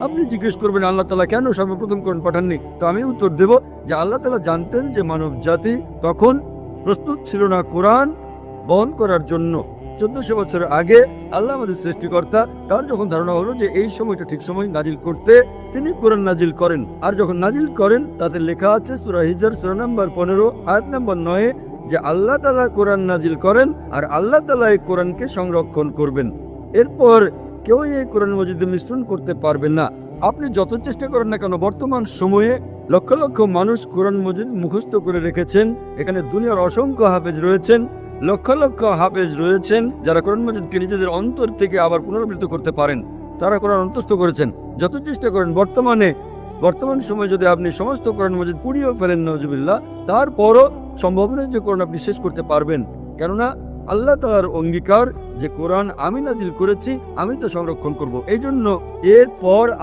আপনি জিজ্ঞেস করবেন, আল্লাহ তালা কেন সর্বপ্রথম কোরআন পাঠাননি? তো আমি উত্তর দেব যে আল্লাহ তালা জানতেন যে মানব জাতি তখন প্রস্তুত ছিল না কোরআন বহন করার জন্য। চোদ্দশো বছর আগে আল্লাহ আমাদের সৃষ্টিকর্তা, তার যখন ধারণা হলো যে এই সময়টা ঠিক সময় নাজিল করতে তিনি কোরআন নাজিল করেন। আর যখন নাজিল করেন, তাতে লেখা আছে সুরা হিজার, সুরা নাম্বার পনেরো, আয়াত নাম্বার নয়ে, যে আল্লাহ তালা কোরআন নাজিল করেন আর আল্লাহ তালা এই কোরআনকে সংরক্ষণ করবেন। এরপর কেউ এই কোরআন মজিদে মিশ্রণ করতে পারবে না। আপনি যত চেষ্টা করেন না কেন, বর্তমান সময়ে লক্ষ লক্ষ মানুষ কোরআন মজিদ মুখস্থ করে রেখেছেন। এখানে দুনিয়ার অসংখ্য হাফেজ রয়েছেন, লক্ষ লক্ষ হাফেজ রয়েছেন, যারা কোরআন মজিদকে নিজেদের অন্তর থেকে আবার পুনরাবৃত্ত করতে পারেন। তারা কোরআন অন্তস্থ করেছেন। যত চেষ্টা করেন, বর্তমানে, বর্তমান সময়ে যদি আপনি সমস্ত কোরআন মজিদ পুড়িয়েও ফেলেন নজবিল্লা তারপরও সম্ভব নয় যে কোরআন আপনি শেষ করতে পারবেন। কেননা আল্লাহ তালার অঙ্গীকার যে কোরআন আমি নাজিল করেছি, আমি তো সংরক্ষণ করব। এই জন্য এরপর